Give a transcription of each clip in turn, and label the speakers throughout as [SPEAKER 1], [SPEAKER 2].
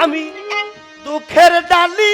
[SPEAKER 1] আমি দুঃখের ডালি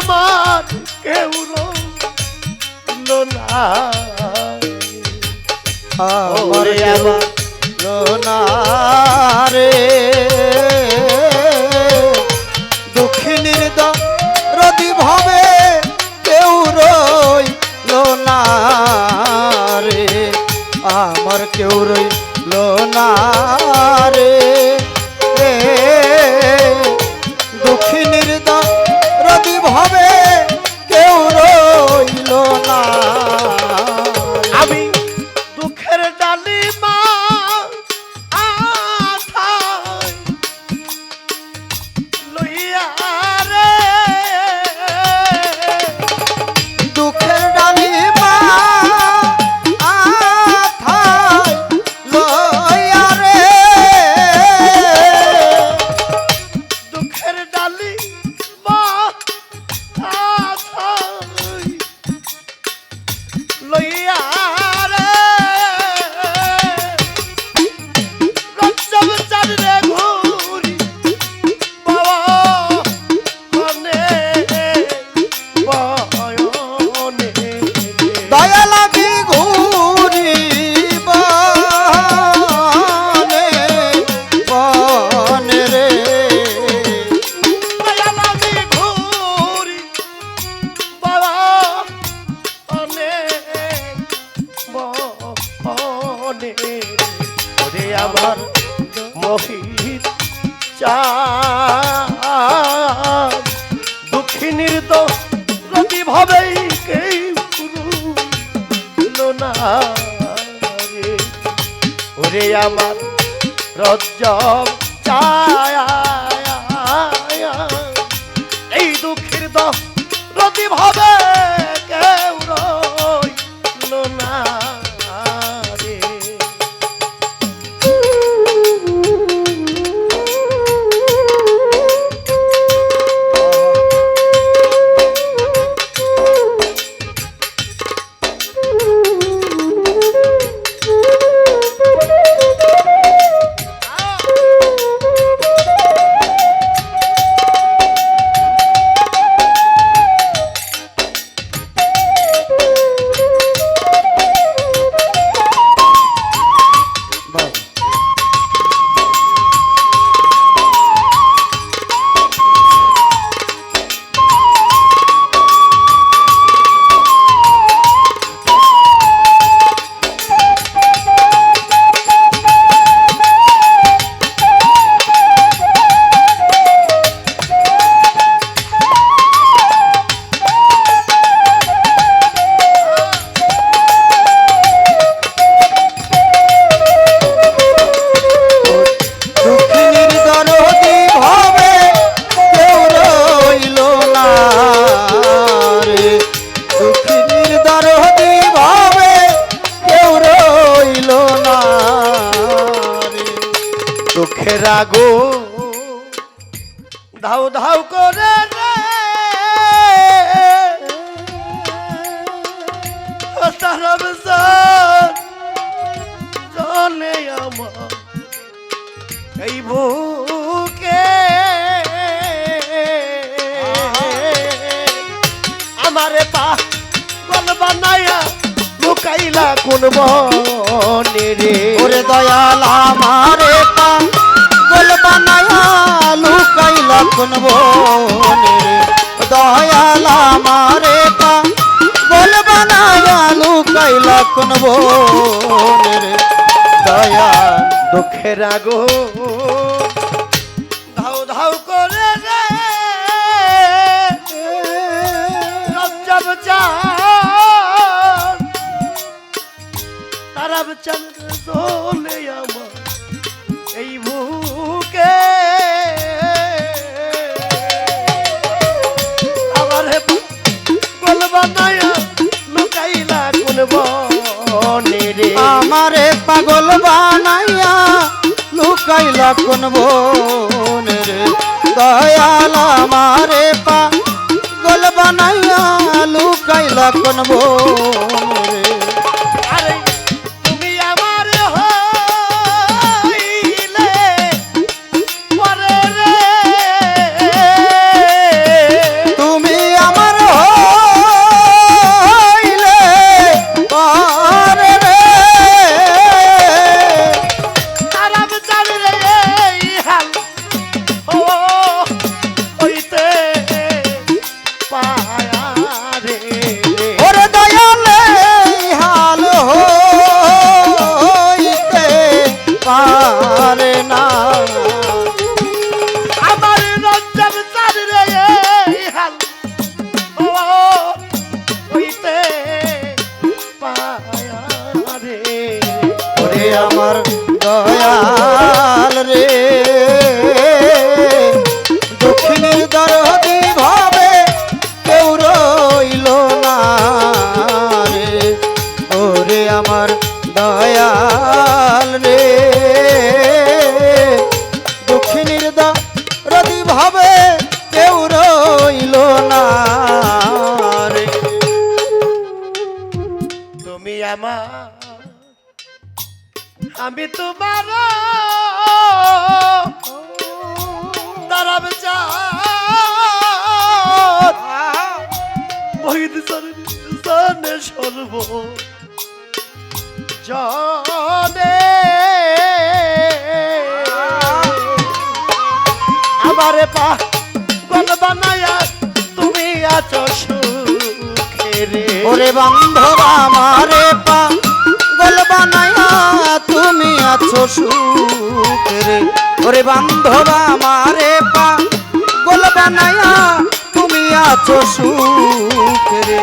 [SPEAKER 1] আমার কেউ
[SPEAKER 2] আমার
[SPEAKER 1] আমার
[SPEAKER 2] রে দুঃখিনীর রদি ভবে কেউ রই না রে আমার কেউ রইল না
[SPEAKER 1] কান্দে ওরে আমার মহিত চাঁদ। দুঃখিনীর তো রতিভাবেই কেউ না ওরে আমার রজ্জব চায়া ধাউ ধাউ করে রে। আমার পা বল বানায়া লুকাইলা কোন বনে রে।
[SPEAKER 2] ওরে দয়াল, আমারে পা কোন বনে দয়াল আমারে পা। গোল বানায়া লুকাইলা কোন বনে রে দয়াল
[SPEAKER 1] দুঃখের আগো ধাও ধাও করে লুকাইলা লক্ষণ বোন রে?
[SPEAKER 2] দয়াল আমারে পাগল বানাইয়া লুকাই লক্ষণ বনে
[SPEAKER 1] জানে সর্ব। জানে। আমারে পা গল বানায়া, তুমি আছো সুখে রে
[SPEAKER 2] ওরে বান্ধব আমারে পা গোল বানায়া, তুমি আছো সুখরে। ওরে বান্ধব আমারে পা গোল বানায়া, তুমি আছো সুখরে।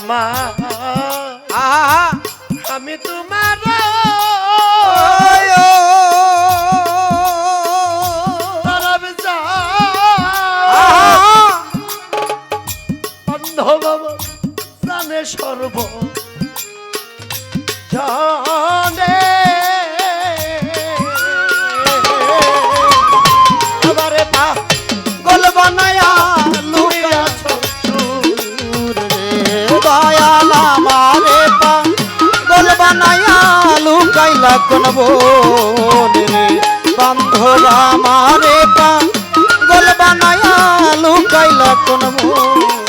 [SPEAKER 1] আমার
[SPEAKER 2] কোন
[SPEAKER 1] বোন
[SPEAKER 2] রে বান্ধব আমারে পা গোল বানায়া লুকাইলা কোন বোন।